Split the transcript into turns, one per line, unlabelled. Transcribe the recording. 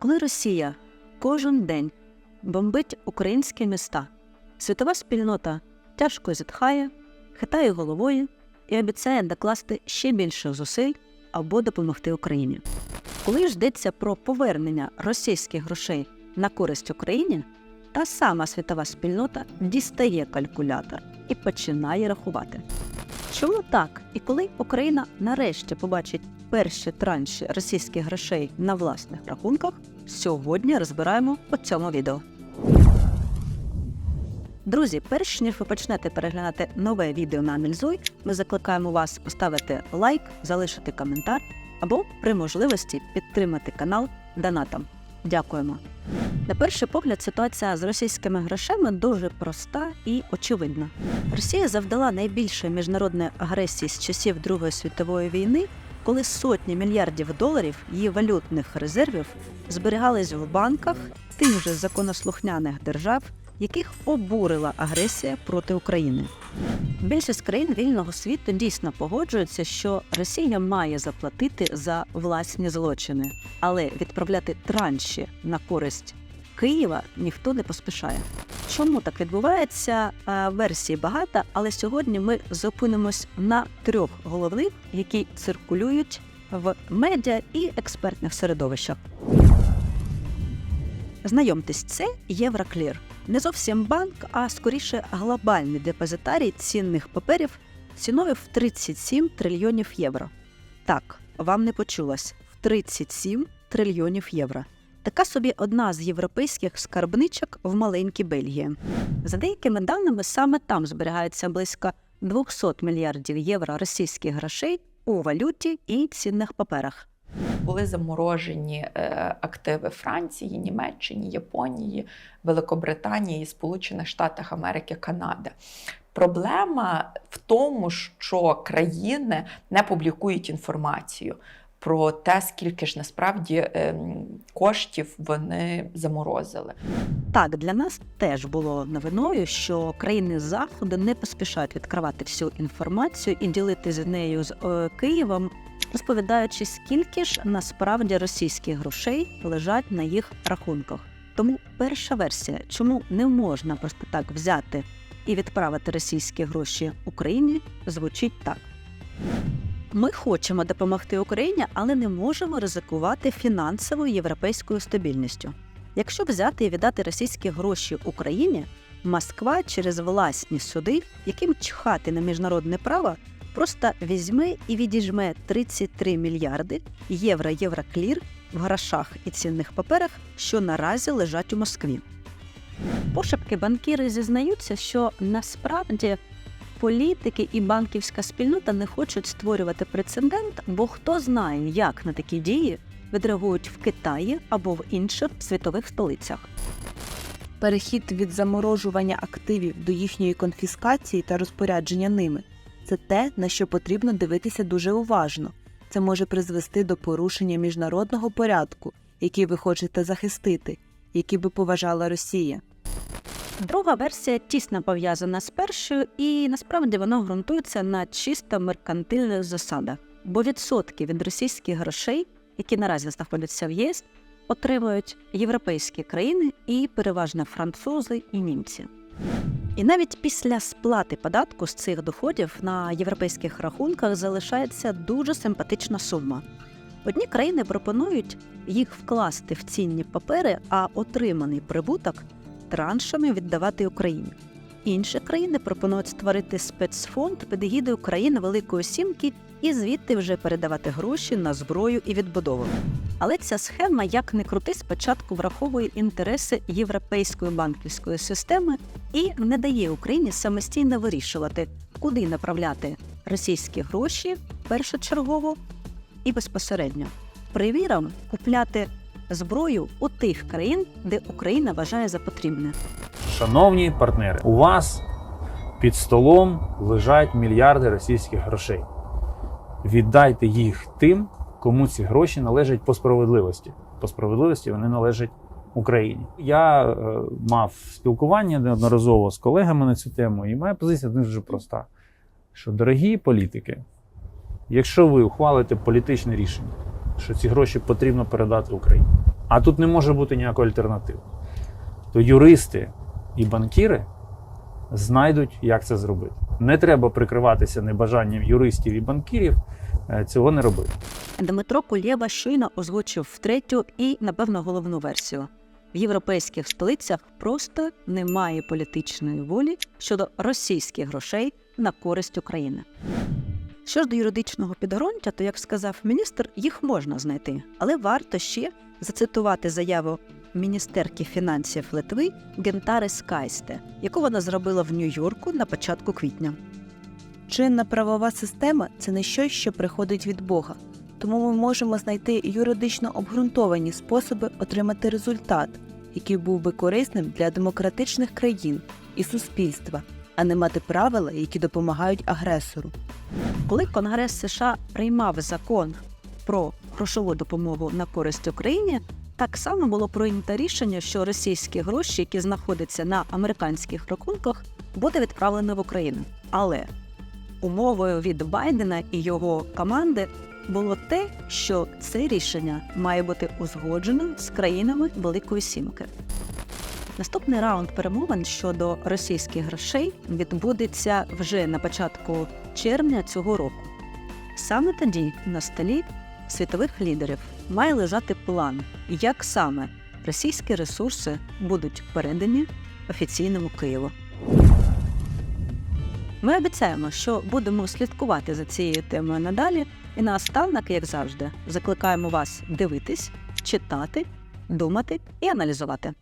Коли Росія кожен день бомбить українські міста, світова спільнота тяжко зітхає, хитає головою і обіцяє докласти ще більше зусиль або допомогти Україні. Коли ж йдеться про повернення російських грошей на користь Україні, та сама світова спільнота дістає калькулятор і починає рахувати. Чому так? І коли Україна нарешті побачить перші транші російських грошей на власних рахунках, сьогодні розбираємо у цьому відео. Друзі, перш ніж ви почнете переглядати нове відео на Анальзуй, ми закликаємо вас поставити лайк, залишити коментар або при можливості підтримати канал донатом. Дякуємо. На перший погляд, ситуація з російськими грошима дуже проста і очевидна. Росія завдала найбільшої міжнародної агресії з часів Другої світової війни, коли сотні мільярдів доларів її валютних резервів зберігались в банках тих же законослухняних держав, яких обурила агресія проти України. Більшість країн вільного світу дійсно погоджуються, що Росія має заплатити за власні злочини, але відправляти транші на користь Києва ніхто не поспішає. Чому так відбувається? Е, Версій багато, але сьогодні ми зупинимось на трьох головних, які циркулюють в медіа і експертних середовищах. Знайомтесь, це Євроклір. Не зовсім банк, а скоріше глобальний депозитарій цінних паперів ціною в 37 трильйонів євро. Так, вам не почулось в 37 трильйонів євро. Така собі одна з європейських скарбничок в маленькій Бельгії. За деякими даними, саме там зберігається близько 200 мільярдів євро російських грошей у валюті і цінних паперах.
Були заморожені е, активи Франції, Німеччини, Японії, Великобританії, Сполучених Штатах Америки, Канади. Проблема в тому, що країни не публікують інформацію про те, скільки ж насправді ем, коштів вони заморозили.
Так, для нас теж було новиною, що країни заходу не поспішають відкривати всю інформацію і ділитися з нею з е, Києвом, розповідаючи, скільки ж насправді російських грошей лежать на їх рахунках. Тому перша версія, чому не можна просто так взяти і відправити російські гроші Україні, звучить так. Ми хочемо допомогти Україні, але не можемо ризикувати фінансовою європейською стабільністю. Якщо взяти і віддати російські гроші Україні, Москва через власні суди, яким чхати на міжнародне право, просто візьме і відіжме 33 мільярди євро євроклір в грошах і цінних паперах, що наразі лежать у Москві. Пошепки банкіри зізнаються, що насправді політики і банківська спільнота не хочуть створювати прецедент, бо хто знає, як на такі дії відреагують в Китаї або в інших світових столицях.
Перехід від заморожування активів до їхньої конфіскації та розпорядження ними це те, на що потрібно дивитися дуже уважно. Це може призвести до порушення міжнародного порядку, який ви хочете захистити, який би поважала Росія.
Друга версія тісно пов'язана з першою, і насправді вона ґрунтується на чисто меркантильних засадах, бо відсотки від російських грошей, які наразі знаходяться в ЄС, отримують європейські країни і переважно французи і німці. І навіть після сплати податку з цих доходів на європейських рахунках залишається дуже симпатична сума. Одні країни пропонують їх вкласти в цінні папери, а отриманий прибуток траншами віддавати Україні. Інші країни пропонують створити спецфонд під егідою країн Великої Сімки і звідти вже передавати гроші на зброю і відбудову. Але ця схема, як не крути, спочатку враховує інтереси європейської банківської системи і не дає Україні самостійно вирішувати, куди направляти російські гроші першочергово і безпосередньо. Приміром, купляти зброю у тих країн, де Україна вважає за потрібне.
Шановні партнери, у вас під столом лежать мільярди російських грошей. Віддайте їх тим, кому ці гроші належать по справедливості. По справедливості вони належать Україні. Я е, мав спілкування неодноразово з колегами на цю тему, і моя позиція дуже проста: що, дорогі політики, якщо ви ухвалите політичне рішення, що ці гроші потрібно передати Україні, а тут не може бути ніякої альтернативи. То юристи і банкіри знайдуть, як це зробити. Не треба прикриватися небажанням юристів і банкірів е, цього не робити.
Дмитро Кулєва щойно озвучив третю і, напевно, головну версію. В європейських столицях просто немає політичної волі щодо російських грошей на користь України. Що ж до юридичного підґрунтя, то, як сказав міністр, їх можна знайти, але варто ще зацитувати заяву міністерки фінансів Литви Гентари Скайсте, яку вона зробила в Нью-Йорку на початку квітня.
Чинна правова система це не щось, що приходить від Бога, тому ми можемо знайти юридично обґрунтовані способи отримати результат, який був би корисним для демократичних країн і суспільства, а не мати правила, які допомагають агресору.
Коли Конгрес США приймав закон про грошову допомогу на користь Україні, так само було прийнято рішення, що російські гроші, які знаходяться на американських рахунках, буде відправлено в Україну. Але умовою від Байдена і його команди було те, що це рішення має бути узгоджено з країнами Великої Сімки. Наступний раунд перемовин щодо російських грошей відбудеться вже на початку червня цього року. Саме тоді на столі світових лідерів має лежати план, як саме російські ресурси будуть передані офіційному Києву. Ми обіцяємо, що будемо слідкувати за цією темою надалі, і наостанок, як завжди, закликаємо вас дивитись, читати, думати і аналізувати.